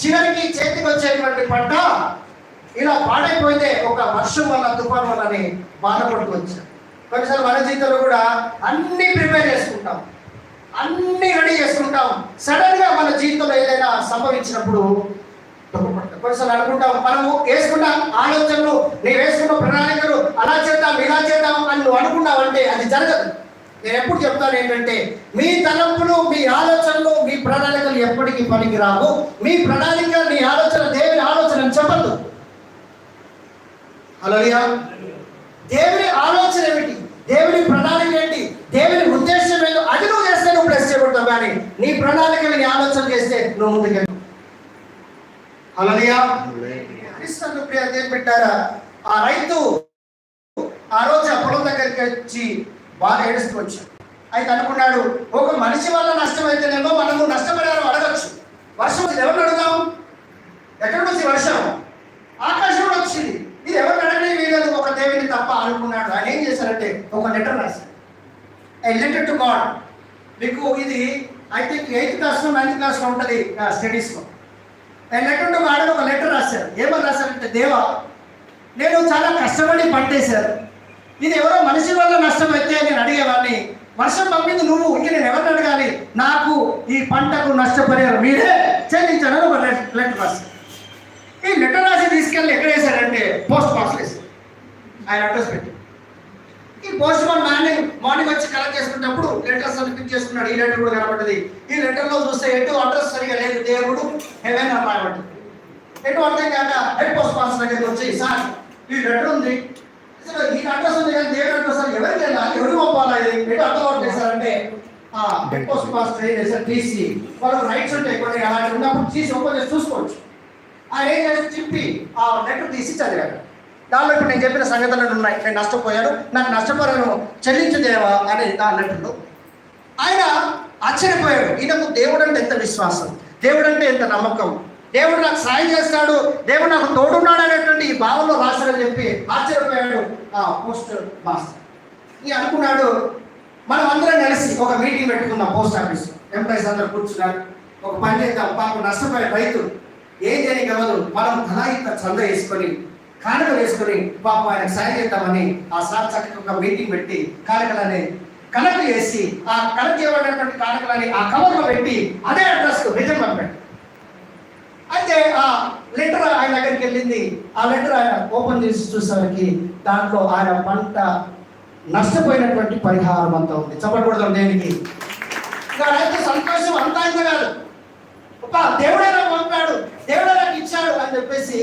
చివరికి చేతికి వచ్చేటువంటి పంట ఇలా పాడైపోతే ఒక వర్షం వల్ల తుఫాన్ వల్లని బాధపడుతూ వచ్చారు. కొన్నిసార్లు మన జీవితంలో కూడా అన్ని ప్రిపేర్ చేసుకుంటాం. అన్ని రెడీ చేసుకుంటాం. సడన్గా మన జీవితంలో ఏదైనా సంభవించినప్పుడు దుఃఖపడతాం. కొన్నిసార్లు అనుకుంటాం మనము వేసుకున్న ఆలోచనలు నీవు వేసుకున్న ప్రణాళికలు అలా చేద్దాం ఇలా చేద్దాం అని నువ్వు అనుకున్నావంటే అది జరగదు. నేను ఎప్పుడు చెప్తాను ఏంటంటే మీ తలంపులు మీ ఆలోచనలు ఎప్పటికీ పనికిరావు. మీ ప్రణాళిక నీ ఆలోచన దేవుని ఆలోచన చెప్పద్దు. అలలియా దేవుని ఆలోచన ఏమిటి? దేవుని ప్రణాళిక ఏంటి? దేవుని ఉద్దేశం ఏంటో అది నువ్వు చేస్తే నువ్వు ప్లస్ చేయబడతావు కానీ నీ ప్రణాళిక నీ ఆలోచన చేస్తే నువ్వు ముందుకెళ్ళు అలలియా క్రీస్తు ప్రియ దేవుని పెట్టారా ఆ రైతు ఆ రోజు ఆ పొలం దగ్గరికి వచ్చి బాగా ఏడుస్తూ వచ్చాడు. అయితే అనుకున్నాడు ఒక మనిషి వల్ల నష్టమైతేనేమో మనము నష్టపడారు వర్షం వచ్చింది. ఎవరు అడుగుదాం ఎక్కడి నుంచి వర్షం? ఆకాశం కూడా వచ్చింది. ఇది ఎవరు అడగనే వీలేదు ఒక దేవుని తప్ప అనుకున్నాడు ఆయన ఏం చేశారంటే ఒక లెటర్ రాశారు. ఐ లెటర్ టు గాడ్ మీకు ఇది ఐ థింక్ ఎయిత్ క్లాస్లో నైన్త్ క్లాస్లో ఉంటుంది స్టడీస్లో ఐ లెటర్ టు గాడ్ ఒక లెటర్ రాశారు. ఏమని రాశారంటే దేవా నేను చాలా కష్టపడి పట్టేశారు ఇది ఎవరో మనిషి వల్ల నష్టం అయితే నేను అడిగేవాడు వర్షం పంపింది నువ్వు ఇంక నేను ఎవరిని అడగాలి? నాకు ఈ పంటకు నష్టపరిహారం మీరే చెల్లించాలని ఒక లెటర్ రాసి ఈ లెటర్ రాసి తీసుకెళ్ళి ఎక్కడ వేశారంటే పోస్ట్ బాక్స్ వేసి ఆయన అడ్రస్ పెట్టి. ఈ పోస్ట్ మ్యాన్ మార్నింగ్ మార్నింగ్ వచ్చి కలెక్ట్ చేసుకున్నప్పుడు లెటర్స్ అన్ని పిక్ చేసుకున్నాడు. ఈ లెటర్ కూడా కనబడ్డది. ఈ లెటర్లో చూస్తే ఎటు అడ్రస్ సరిగా లేదు. దేవుడు హెవెన్ అని రాయబడ్డది. ఎటు అర్థం కాక హెడ్ పోస్ట్ బాక్స్ దగ్గరికి వచ్చి సార్ ఈ లెటర్ ఉంది. ఈ అడ్రస్ ఉంది కానీ దేవుడు అడ్రస్ అని ఎవరికి వెళ్ళాలి ఎవరు ఎటు అర్థం అవ్వట్లేదు సార్ అంటే ఆ హెడ్ పోస్ట్ మాస్టర్ ఏం చేశారు? తీసి వాళ్ళకి రైట్స్ ఉంటాయి కొన్ని అలాంటి ఉన్నప్పుడు ఓపెన్ చేసి చూసుకోవచ్చు. ఆయన ఏం చేసి చింపి ఆ లెటర్ తీసి చదివాడు. దానిలో ఇప్పుడు నేను చెప్పిన సంగతులు ఉన్నాయి. నేను నష్టపోయాను. నాకు నష్టపరను చెల్లించదేవా అని ఆ లెటర్లో ఆయన ఆశ్చర్యపోయాడు. ఈయనకు దేవుడు అంటే ఎంత విశ్వాసం? దేవుడు అంటే ఎంత నమ్మకం? దేవుడు నాకు సాయం చేస్తాడు. దేవుడు నాకు తోడున్నాడు అనేటువంటి ఈ భావంలో రాశాడని చెప్పి ఆశ్చర్యపోయాడు ఆ పోస్ట్ మాస్టర్ ఈ అనుకున్నాడు మనం అందరం కలిసి ఒక మీటింగ్ పెట్టుకుందాం పోస్ట్ ఆఫీస్ ఎంప్లాయీస్ అందరూ కూర్చున్నారు. ఒక పని చేద్దాం పాపం నష్టపోయే రైతు. ఏం చేయగలదు మనం ధనాయిత చంద వేసుకొని కానుక వేసుకొని పాపం ఆయనకు సాయం చేద్దామని ఆ సార్ చక్కగా ఒక మీటింగ్ పెట్టి కానుకలని కలెక్ట్ చేసి ఆ కలెక్ట్ చేయబడినటువంటి కానుకలని ఆ కవర్లో పెట్టి అదే అడ్రస్ నిజం పంపాడు. అయితే ఆ లెటర్ ఆయన దగ్గరికి వెళ్ళింది. ఆ లెటర్ ఆయన ఓపెన్ చేసి చూసేసరికి దాంట్లో ఆయన పంట నష్టపోయినటువంటి పరిహారం అంతా ఉంది. చెప్పకూడదు దేనికి? ఇంకా రైతు సంతోషం అంతా ఇంత కాదు. అబ్బా, దేవుడే నాకు పంపాడు దేవుడే నాకు ఇచ్చాడు అని చెప్పేసి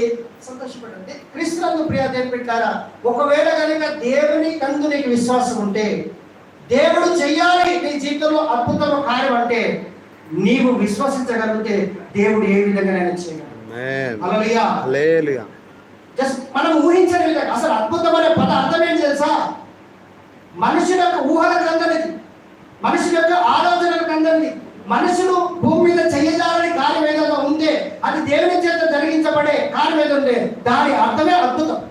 సంతోషపడండి. క్రీస్తునందు ప్రియ దేవుని పెట్టారా ఒకవేళ కనుక దేవుని కందు నీకు విశ్వాసం ఉంటే దేవుడు చెయ్యాలి నీ జీవితంలో అద్భుతం కార్యం అంటే నీవు విశ్వసించగలిగితే దేవుడు ఏ విధంగా చేయగలడు. జస్ట్ మనం ఊహించని విధంగా అసలు అద్భుతం అనే పద అర్థం ఏం తెలుసా? మనిషి యొక్క ఊహలకు అందనిది మనిషి యొక్క ఆలోచనలకు అందనిది మనుషులు భూమి మీద చెయ్యజాలని కార్యవేదంలో ఉంటే అది దేవుని చేత జరిగించబడే కార్యవేదం ఏదో దాని అర్థమే అద్భుతం.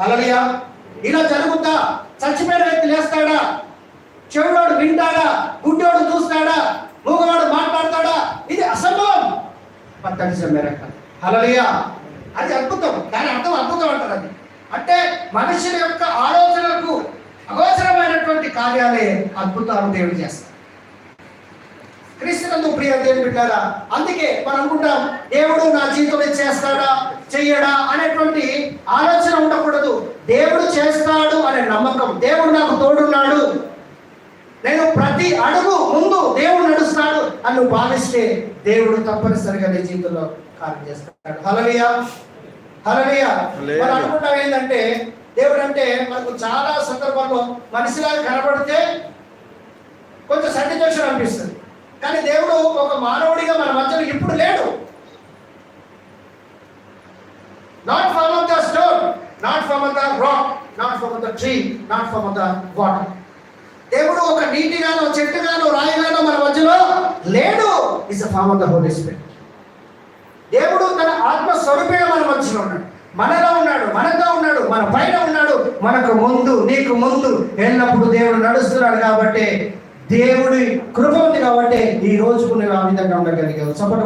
అలలియా ఇలా జరుగుతా. చచ్చిపోయిన వ్యక్తి లేస్తాడా? చెవుడోడు వింటాడా? గుడ్డోడు చూస్తాడా? మూగవాడు మాట్లాడతాడా? ఇది అసంభవం. పద్దెనిమిది మేరక హలలియా అది అద్భుతం. దాని అర్థం అద్భుతం అంటారు అది. అంటే మనుషుల యొక్క ఆలోచనలకు అగోచరమైనటువంటి కార్యాలే అద్భుతాలు దేవుడు చేస్తారు క్రీస్తునందు ప్రియ దేవుని బిడ్డారా అందుకే మనం అనుకుంటాం దేవుడు నా జీవితంలో చేస్తాడా చెయ్యడా అనేటువంటి ఆలోచన ఉండకూడదు. దేవుడు చేస్తాడు అనే నమ్మకం దేవుడు నాకు తోడున్నాడు. నేను ప్రతి అడుగు ముందు దేవుడు నడుస్తాడు అని నువ్వు భావిస్తే దేవుడు తప్పనిసరిగా నీ జీవితంలో కార్యం చేస్తాడు. హలలియా హల్లెలూయా. మనం అనుకుంటాం ఏంటంటే దేవుడు అంటే మనకు చాలా సందర్భాల్లో మనిషిలా కనబడితే కొంచెం సాటిస్ఫాక్షన్ అనిపిస్తుంది. కానీ దేవుడు ఒక మానవుడిగా మన మధ్యలో ఇప్పుడు లేడు. Not from the stone not from the rock not from the tree not from the water దేవుడు ఒక నీటిగానో చెట్టుగానో రాయిగానో మన మధ్యలో లేడు. Is form of the Holy Spirit దేవుడు తన ఆత్మ స్వరూపేణ మన మధ్యలో ఉన్నాడు. మనలో ఉన్నాడు మనతో ఉన్నాడు మన పైన మనకు ముందు నీకు ముందు ఎల్లప్పుడు దేవుడు నడుస్తున్నాడు కాబట్టి దేవుడి కృప ఉంది కాబట్టి ఈ రోజుకు నువ్వు ఆ విధంగా ఉండగలిగావు చప్పటి